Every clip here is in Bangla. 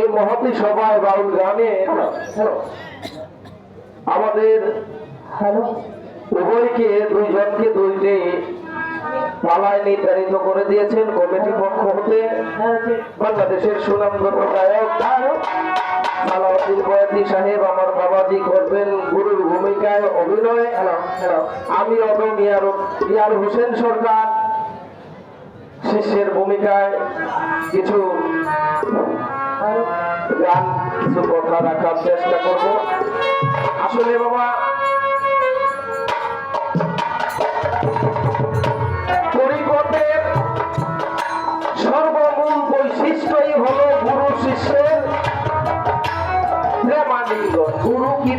এই মহতি সভায় বাউল গানে আমাদের উভয়কে দুইজনকে দুইটি পালায় নির্ধারিত করে দিয়েছেন কমিটি পক্ষ হতে। হ্যাঁ বাংলাদেশের সুনামগত গায়ক সালাউদ্দিন বয়াতি সাহেব আমার বাবাজি করবেন গুরুর ভূমিকায় অভিনয়। Hello hello. আমি অদম ইয়ার ইয়ার হোসেন সরকার শিষ্যের ভূমিকায় কিছু গান কিছু কথা রাখার চেষ্টা করব। আসলে বাবা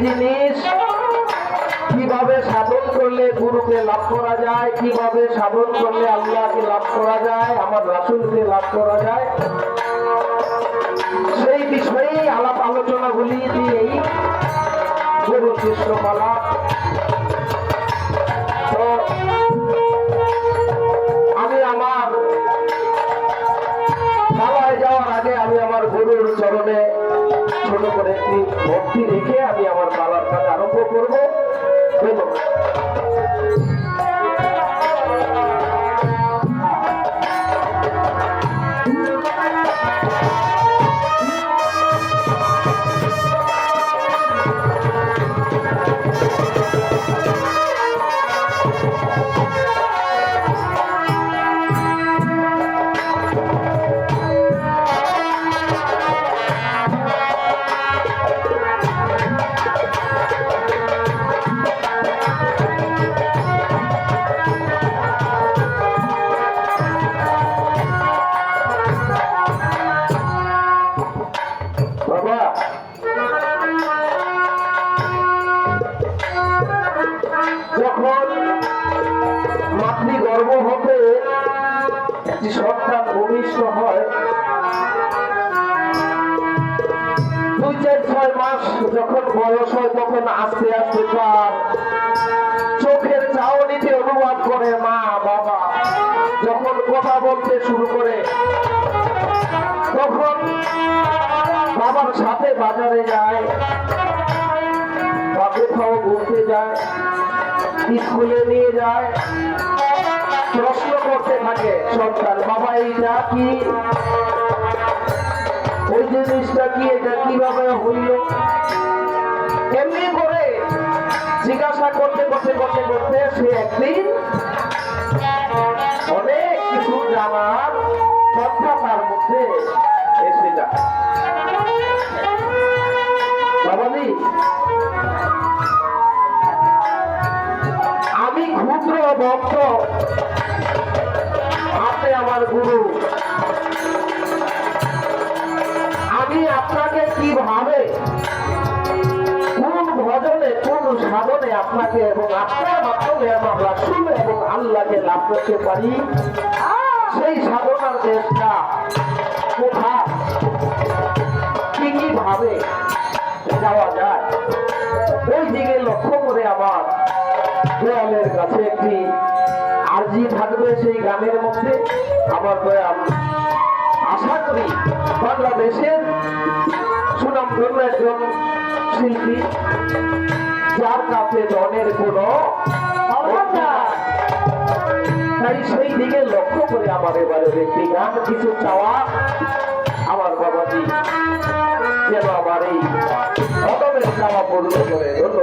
জিনিস? কীভাবে সাধন করলে গুরুকে লাভ করা যায়? কীভাবে সাধন করলে আল্লাহকে লাভ করা যায়? আমার রাসুলকে লাভ করা যায়? আলাপ আলোচনাগুলি দিয়েই গুরু শিষ্য পালা। তো আমি আমার পালায় যাওয়ার আগে আমি আমার গুরুর চরণে ছোট করে একটি ভক্তি রেখে আমি আমার পালার কাজ আরম্ভ করব। ধন্যবাদ বাবা। যখন কথা বলতে শুরু করে, তখন বাবার সাথে বাজারে যায়, বা কোথাও ঘুরতে যায়, স্কুলে নিয়ে যায়, প্রশ্ন করতে থাকে সন্তান বাবা, এইটা কি? ওই জিনিসটা কি? এটা কীভাবে হইল? এমনি করে জিজ্ঞাসা করতে করতে করতে করতে সে একদিন আপনাকে এবং আপনার মাধ্যমে আমার রাসুল এবং আল্লাহকে লাভ করতে পারি। সেই সাধনার দেশটা কোথা? কি কি ভাবে যাওয়া যায়। ওই দিকে লক্ষ্য করে আমার দয়ালের কাছে একটি আর্জি থাকবে সেই গানের মধ্যে। আমার দয়াল, আশা করি বাংলাদেশের সুনাম ধন্য একজন শিল্পী যার কাছে ধনের কোনো তাই সেই দিকে লক্ষ্য করে আমার এবারে গান কিছু চাওয়া আমার বাবাজি, যেন আমার এই অদমের চাওয়া পূর্ণ করে। ধন্যবাদ।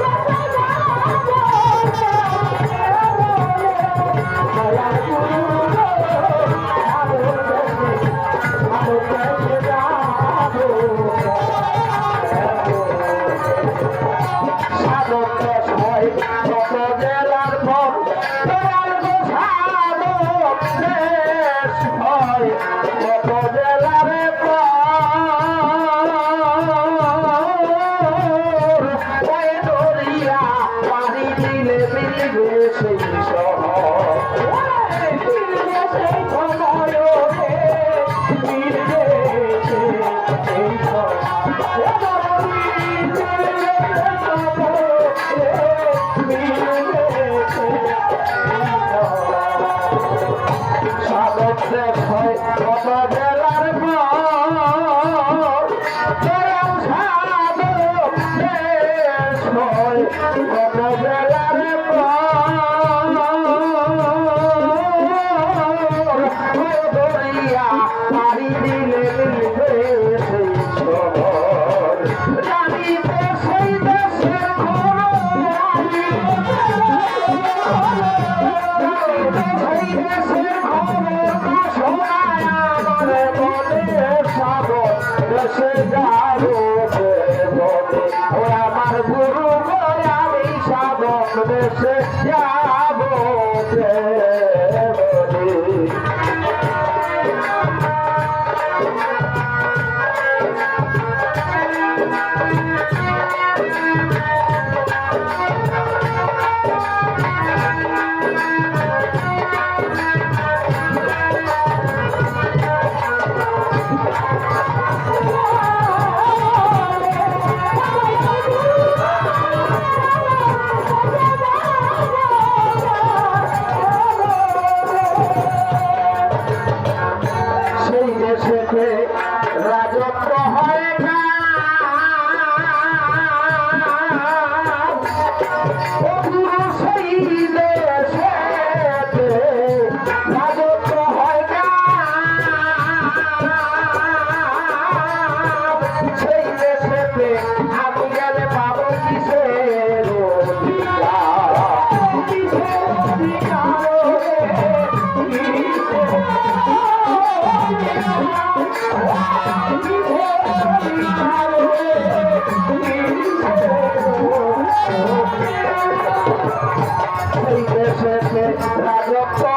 I Yeah, yeah, yeah.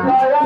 Oh,